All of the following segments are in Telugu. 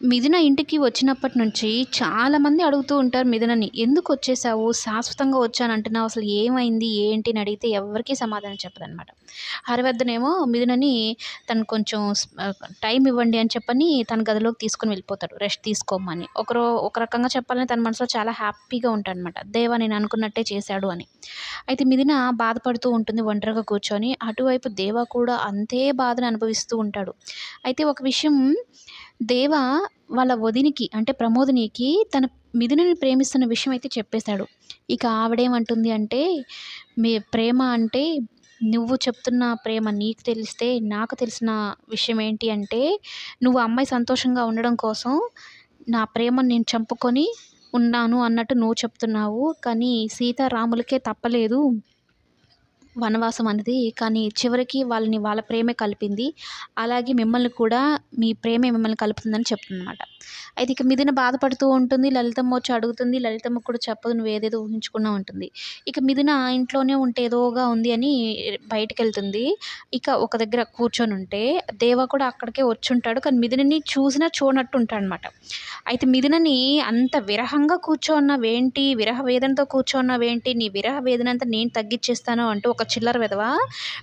మిథున ఇంటికి వచ్చినప్పటి నుంచి చాలామంది అడుగుతూ ఉంటారు మిథునని ఎందుకు వచ్చేసావు? శాశ్వతంగా వచ్చాను అంటున్నావు. అసలు ఏమైంది? ఏంటి? అని అడిగితే ఎవరికీ సమాధానం చెప్పదనమాట హరివర్ధనేమో మిథునని తను కొంచెం టైం ఇవ్వండి అని చెప్పని తన గదిలోకి తీసుకొని వెళ్ళిపోతాడు. రెస్ట్ తీసుకోమని. ఒకరో ఒక రకంగా చెప్పాలని తన మనసులో చాలా హ్యాపీగా ఉంటాడనమాట దేవా నేను అనుకున్నట్టే చేశాడు అని. అయితే మిథున బాధపడుతూ ఉంటుంది ఒంటరిగా కూర్చొని. అటువైపు దేవా కూడా అంతే బాధను అనుభవిస్తూ ఉంటాడు. అయితే ఒక విషయం దేవ వాళ్ళ వదినికి అంటే ప్రమోదినికి తన మిథునని ప్రేమిస్తున్న విషయం అయితే చెప్పేశాడు. ఇక ఆవిడేమంటుంది అంటే మీ ప్రేమ అంటే నువ్వు చెప్తున్న ప్రేమ నీకు తెలిస్తే నాకు తెలిసిన విషయం ఏంటి అంటే నువ్వు అమ్మాయి సంతోషంగా ఉండడం కోసం నా ప్రేమను నేను చంపుకొని ఉన్నాను అన్నట్టు నువ్వు చెప్తున్నావు. కానీ సీతారాములకే తప్పలేదు. వనవాసం అనేది కానీ చివరికి వాళ్ళని వాళ్ళ ప్రేమే కలిపింది. అలాగే మిమ్మల్ని కూడా మీ ప్రేమే మిమ్మల్ని కలుపుతుందని చెప్తుందన్నమాట. అయితే ఇక మిథున బాధపడుతూ ఉంటుంది లలితమ్మ వచ్చి అడుగుతుంది లలితమ్మ కూడా చెప్పదు నువ్వు ఏదేదో ఊహించుకున్నా ఉంటుంది ఇక మిథున ఇంట్లోనే ఉంటే ఏదోగా ఉంది అని బయటకు వెళ్తుంది ఇక ఒక దగ్గర కూర్చొని ఉంటే దేవ కూడా అక్కడికే వచ్చి ఉంటాడు కానీ మిథునని చూసినా చూడనట్టు ఉంటాడు అనమాట అయితే మిథునని అంత విరహంగా కూర్చోన్నావేంటి విరహ వేదనతో కూర్చోన్నావేంటి నీ విరహ వేదన అంతా నేను తగ్గించేస్తాను అంటూ ఒక చిల్లర విధవ?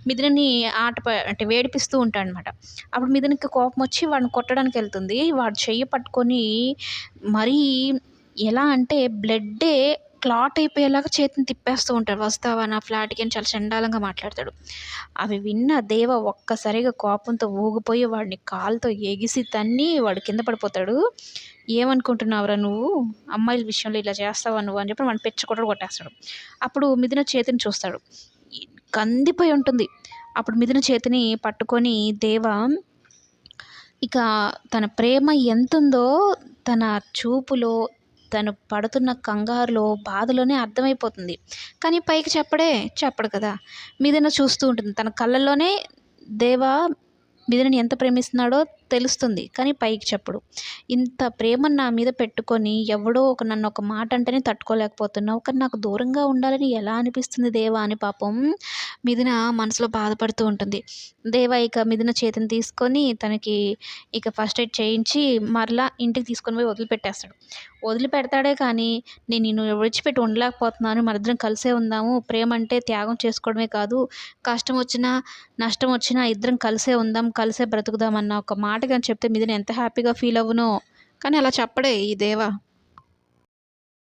మిథునని ఆట అంటే వేడిపిస్తూ ఉంటాడు అనమాట అప్పుడు మిథునికి కోపం వచ్చి వాడిని కొట్టడానికి వెళ్తుంది. వాడు చెయ్యి పట్టుకొని మరీ ఎలా అంటే బ్లడ్డే క్లాట్ అయిపోయేలాగా చేతిని తిప్పేస్తూ ఉంటాడు. వస్తావా నా ఫ్లాట్కి అని చాలా చండాలంగా మాట్లాడతాడు. అవి విన్న దేవ ఒక్కసారిగా కోపంతో ఊగిపోయి వాడిని కాలుతో ఎగిసి తన్ని వాడు కింద పడిపోతాడు. ఏమనుకుంటున్నావురా నువ్వు? అమ్మాయిల విషయంలో ఇలా చేస్తావా నువ్వు? అని చెప్పి వాడిని పెచ్చకొట్టడు కొట్టేస్తాడు. అప్పుడు మిథున చేతిని చూస్తాడు. కందిపోయి ఉంటుంది. అప్పుడు మిథున చేతిని పట్టుకొని దేవ ఇక తన ప్రేమ ఎంతుందో తన చూపులో తను పడుతున్న కంగారులో బాధలోనే అర్థమైపోతుంది. కానీ పైకి చెప్పడే చెప్పడు కదా. మీదన చూస్తూ ఉంటుంది. తన కళ్ళల్లోనే దేవా మీదని ఎంత ప్రేమిస్తున్నాడో తెలుస్తుంది. కానీ పైకి చెప్పడు. ఇంత ప్రేమ నా మీద పెట్టుకొని ఎవడో ఒక నన్ను ఒక మాట అంటేనే తట్టుకోలేకపోతున్నావు. కానీ నాకు దూరంగా ఉండాలని ఎలా అనిపిస్తుంది దేవా అని పాపం మిథున మనసులో బాధపడుతూ ఉంటుంది. దేవ ఇక మిథున చేతిని తీసుకొని తనకి ఇక ఫస్ట్ ఎయిడ్ చేయించి మరలా ఇంటికి తీసుకొని పోయి వదిలిపెట్టేస్తాడు. వదిలిపెడతాడే కానీ నేను నిన్ను విడిచిపెట్టి ఉండలేకపోతున్నాను. మరిద్దరం కలిసే ఉందాము. ప్రేమ అంటే త్యాగం చేసుకోవడమే కాదు. కష్టం వచ్చినా నష్టం వచ్చినా ఇద్దరం కలిసే ఉందాం కలిసే బ్రతుకుదాం అన్న ఒక మాట కానీ చెప్తే మిథున ఎంత హ్యాపీగా ఫీల్ అవ్వనో. కానీ అలా చెప్పడే ఈ దేవ.